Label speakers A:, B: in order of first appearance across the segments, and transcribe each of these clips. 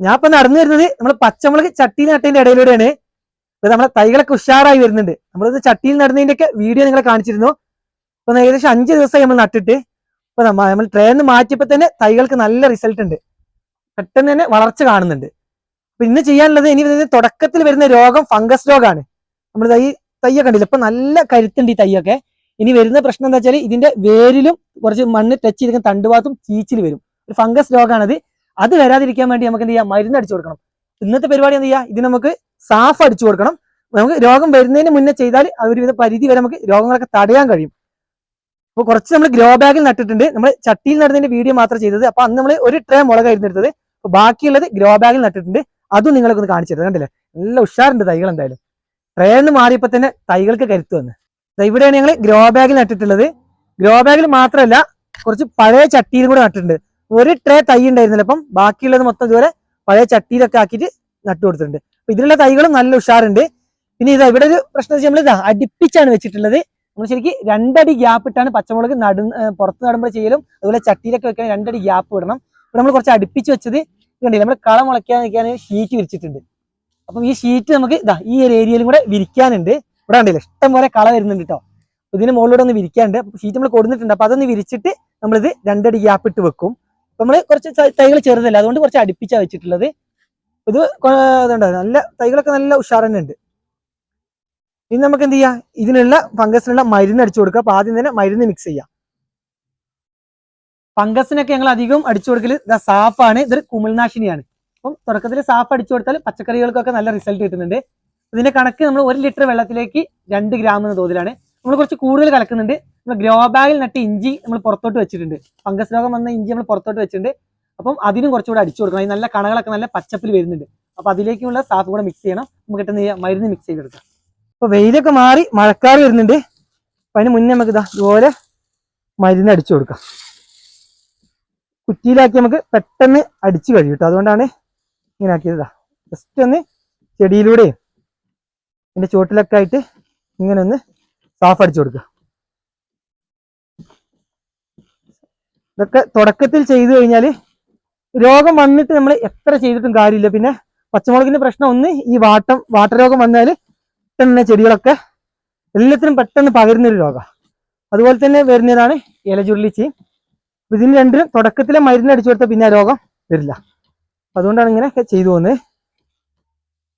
A: ഞാൻ ഇപ്പൊ നടന്നു വരുന്നത് നമ്മൾ പച്ചമുളക് ചട്ടിയിൽ നട്ടതിന്റെ ഇടയിലൂടെയാണ്. ഇപ്പൊ നമ്മളെ തൈകളൊക്കെ ഉഷാറായി വരുന്നുണ്ട്. നമ്മൾ ചട്ടിയിൽ നടുന്നതിന്റെ ഒക്കെ വീഡിയോ നിങ്ങളെ കാണിച്ചിരുന്നു. ഇപ്പൊ ഏകദേശം അഞ്ച് ദിവസമായി നമ്മൾ നട്ടിട്ട്. ഇപ്പൊ നമ്മ- നമ്മൾ ട്രെയിനിൽ മാറ്റിയപ്പോ തന്നെ തൈകൾക്ക് നല്ല റിസൾട്ട് ഉണ്ട്. പെട്ടെന്ന് തന്നെ വളർച്ച കാണുന്നുണ്ട്. അപ്പൊ ഇന്ന് ചെയ്യാനുള്ളത് ഇനി തുടക്കത്തിൽ വരുന്ന രോഗം ഫംഗസ് രോഗമാണ് നമ്മൾ തൈ തയ്യൊക്കെ കണ്ടില്ല? ഇപ്പൊ നല്ല കരുത്തുണ്ട് ഈ തൈയൊക്കെ. ഇനി വരുന്ന പ്രശ്നം എന്താ വെച്ചാൽ ഇതിന്റെ വേരിലും കുറച്ച് മണ്ണ് ടച്ച് ചെയ്തിരിക്കുന്ന തണ്ടുഭാഗത്തും ചീച്ചിൽ വരും. ഒരു ഫംഗസ് രോഗമാണത് അത് വരാതിരിക്കാൻ വേണ്ടി നമുക്ക് എന്ത് ചെയ്യാം? മരുന്ന് അടിച്ചു കൊടുക്കണം. ഇന്നത്തെ പരിപാടി എന്ത് ചെയ്യാം? ഇത് നമുക്ക് സാഫ് അടിച്ചു കൊടുക്കണം. നമുക്ക് രോഗം വരുന്നതിന് മുന്നേ ചെയ്താൽ ഒരുവിധ പരിധി വരെ നമുക്ക് രോഗങ്ങളൊക്കെ തടയാൻ കഴിയും. അപ്പോൾ കുറച്ച് നമ്മൾ ഗ്രോ ബാഗിൽ നട്ടിട്ടുണ്ട്. നമ്മൾ ചട്ടിയിൽ നടുന്നതിന്റെ വീഡിയോ മാത്രം ചെയ്തത്. അപ്പൊ അന്ന് നമ്മൾ ഒരു ട്രേ മുളകായിരുന്നു എടുത്തത്. അപ്പൊ ബാക്കിയുള്ളത് ഗ്രോ ബാഗിൽ നട്ടിട്ടുണ്ട്. അതും നിങ്ങളൊക്കെ ഒന്ന് കാണിച്ചു കണ്ടില്ലേ? നല്ല ഉഷാറുണ്ട് തൈകൾ എന്തായാലും. ട്രേന്ന് മാറിയപ്പോ തന്നെ തൈകൾക്ക് കരുത്ത് വന്ന്. ഇവിടെയാണ് ഞങ്ങൾ ഗ്രോ ബാഗിൽ നട്ടിട്ടുള്ളത്. ഗ്രോ ബാഗിൽ മാത്രമല്ല കുറച്ച് പഴയ ചട്ടിയിലും കൂടെ നട്ടിട്ടുണ്ട്. ഒരു ട്രേ തൈ ഉണ്ടായിരുന്നില്ല. അപ്പം ബാക്കിയുള്ളത് മൊത്തം ഇതുപോലെ പഴയ ചട്ടിയിലൊക്കെ ആക്കിയിട്ട് നട്ടു കൊടുത്തിട്ടുണ്ട്. അപ്പൊ ഇതിലുള്ള തൈകളും നല്ല ഉഷാറുണ്ട്. പിന്നെ ഇതാ ഇവിടെ ഒരു പ്രശ്നം വെച്ചാൽ നമ്മൾ ഇതാ അടുപ്പിച്ചാണ് വെച്ചിട്ടുള്ളത്. നമ്മൾ ശരിക്കും രണ്ടടി ഗ്യാപ്പ് ഇട്ടാണ് പച്ചമുളക് നടു പുറത്ത് നടുമ്പോൾ ചെയ്യലും അതുപോലെ ചട്ടിയിലൊക്കെ വെക്കാൻ രണ്ടടി ഗ്യാപ്പ് ഇടണം. ഇവിടെ നമ്മൾ കുറച്ച് അടുപ്പിച്ച് വെച്ചത് കണ്ടില്ല നമ്മൾ കള മുളയ്ക്കാൻ നിൽക്കാൻ ഷീറ്റ് വിരിച്ചിട്ടുണ്ട്. അപ്പം ഈ ഷീറ്റ് നമുക്ക് ഇതാ ഈ ഒരു ഏരിയയിലും കൂടെ വിരിക്കാനുണ്ട്. ഇവിടെ കണ്ടില്ല ഇഷ്ടം പോലെ കള വരുന്നുണ്ട് കേട്ടോ ഇതിന് മുകളിലൂടെ ഒന്ന് വിരിക്കാനുണ്ട്. ഷീറ്റ് നമ്മൾ കൊടുത്തിട്ടുണ്ട്. അപ്പൊ അതൊന്ന് വിരിച്ചിട്ട് നമ്മളിത് രണ്ടടി ഗ്യാപ്പ് ഇട്ട് വെക്കും. നമ്മൾ കുറച്ച് തൈകൾ ചെറുതല്ല അതുകൊണ്ട് കുറച്ച് അടുപ്പിച്ചാ വെച്ചിട്ടുള്ളത്. ഇത് കൊ- നല്ല തൈകളൊക്കെ നല്ല ഉഷാർ തന്നെ ഉണ്ട്. ഇനി നമുക്ക് എന്ത് ചെയ്യാം? ഇതിനുള്ള ഫംഗസിനുള്ള മരുന്ന് അടിച്ചു കൊടുക്കുക. അപ്പൊ ആദ്യം തന്നെ മരുന്ന് മിക്സ് ചെയ്യാം. ഫംഗസിനൊക്കെ ഞങ്ങൾ അധികം അടിച്ചു കൊടുക്കൽ സാഫാണ് ഇതൊരു കുമിൾനാശിനിയാണ്. അപ്പം തുടക്കത്തിൽ സാഫ് അടിച്ചു കൊടുത്താൽ പച്ചക്കറികൾക്കൊക്കെ നല്ല റിസൾട്ട് കിട്ടുന്നുണ്ട്. ഇതിന്റെ കണക്ക് നമ്മൾ ഒരു ലിറ്റർ വെള്ളത്തിലേക്ക് രണ്ട് ഗ്രാം എന്ന തോതിലാണ്. നമ്മൾ കുറച്ച് കൂടുതൽ കലക്കുന്നുണ്ട്. ഗ്രോ ബാഗിൽ നട്ട് ഇഞ്ചി നമ്മൾ പുറത്തോട്ട് വെച്ചിട്ടുണ്ട്. ഫംഗസ് രോഗം വന്ന ഇഞ്ചി നമ്മൾ പുറത്തോട്ട് വെച്ചിട്ടുണ്ട്. അപ്പം അതിനും കുറച്ചുകൂടെ അടിച്ചു കൊടുക്കണം. നല്ല കണകളൊക്കെ നല്ല പച്ചപ്പിൽ വരുന്നുണ്ട്. അപ്പൊ അതിലേക്കുള്ള സാഫ് കൂടെ മിക്സ് ചെയ്യണം. നമുക്ക് കിട്ടുന്ന മരുന്ന് മിക്സ് ചെയ്തെടുക്കാം. അപ്പോൾ വെയിലൊക്കെ മാറി മഴക്കാർ വരുന്നുണ്ട്. അപ്പൊ അതിന് മുന്നേ നമുക്ക് ഇതാ ഇതുപോലെ മരുന്ന് അടിച്ചു കൊടുക്കാം. കുറ്റിയിലാക്കി നമുക്ക് പെട്ടെന്ന് അടിച്ചു കഴിയും കേട്ടോ അതുകൊണ്ടാണ് ഇങ്ങനെ ആക്കിയതാ ജസ്റ്റ് ഒന്ന് ചെടിയിലൂടെയും എന്റെ ചുവട്ടിലൊക്കെ ആയിട്ട് ഇങ്ങനെ ഒന്ന് സാഫ് അടിച്ചു കൊടുക്കുക. ഇതൊക്കെ തുടക്കത്തിൽ ചെയ്തു കഴിഞ്ഞാൽ രോഗം വന്നിട്ട് നമ്മൾ എത്ര ചെയ്തിട്ടും കാര്യമില്ല. പിന്നെ പച്ചമുളകിന്റെ പ്രശ്നം ഒന്ന് ഈ വാട്ടം വാട്ടരോഗം വന്നാൽ തന്നെ ചെടികളൊക്കെ എല്ലാത്തിനും പെട്ടെന്ന് പകരുന്നൊരു രോഗമാണ് രോഗം. അതുപോലെ തന്നെ വരുന്നതാണ് ഇലചുരുളിച്ചി അപ്പൊ ഇതിന് രണ്ടിനും തുടക്കത്തിലെ മരുന്ന് അടിച്ചു കൊടുത്താൽ പിന്നെ രോഗം വരില്ല. അതുകൊണ്ടാണ് ഇങ്ങനെ ചെയ്തു പോകുന്നത്.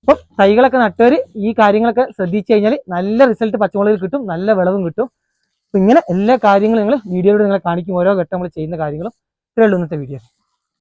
A: അപ്പം തൈകളൊക്കെ നട്ടവർ ഈ കാര്യങ്ങളൊക്കെ ശ്രദ്ധിച്ചു കഴിഞ്ഞാൽ നല്ല റിസൾട്ട് പച്ചമുളകിൽ കിട്ടും നല്ല വിളവും കിട്ടും. ഇങ്ങനെ എല്ലാ കാര്യങ്ങളും നിങ്ങൾ വീഡിയോയിലൂടെ നിങ്ങളെ കാണിക്കും. ഓരോ ഘട്ടം നമ്മൾ ചെയ്യുന്ന കാര്യങ്ങളും ഇത്രയുള്ളൂ ഇന്നത്തെ വീഡിയോ